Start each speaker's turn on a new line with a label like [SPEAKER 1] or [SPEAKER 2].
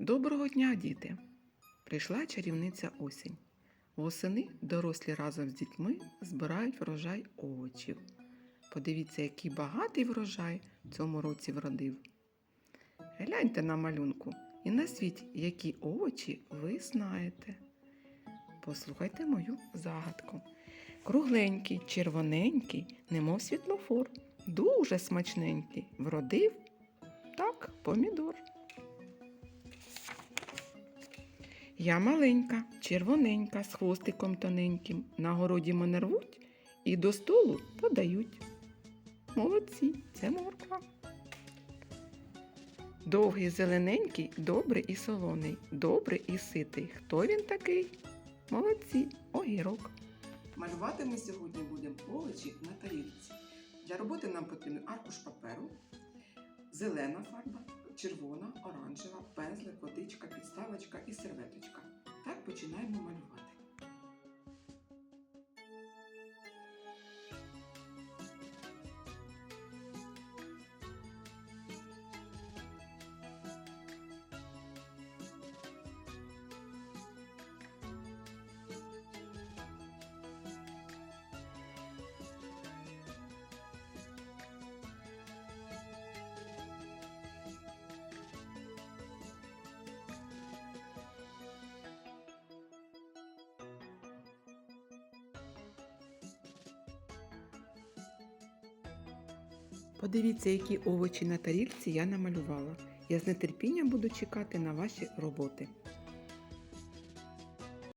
[SPEAKER 1] Доброго дня, діти! Прийшла чарівниця осінь. Восени дорослі разом з дітьми збирають врожай овочів. Подивіться, який багатий врожай в цьому році вродив. Гляньте на малюнку і назвіть, які овочі ви знаєте. Послухайте мою загадку. Кругленький, червоненький, немов світлофор, дуже смачненький, вродив так, помідор. Я маленька, червоненька, з хвостиком тоненьким. На городі мене рвуть і до столу подають. Молодці, це морква. Довгий, зелененький, добрий і солоний, добрий і ситий. Хто він такий? Молодці, огірок. Малювати ми сьогодні будемо овочі на тарілці. Для роботи нам потрібен аркуш паперу, зелена фарба, червона, оранжева, пензлик, водичка, підставочка і серветочка. Так починаємо малювати. Подивіться, які овочі на тарілці я намалювала. Я з нетерпінням буду чекати на ваші роботи.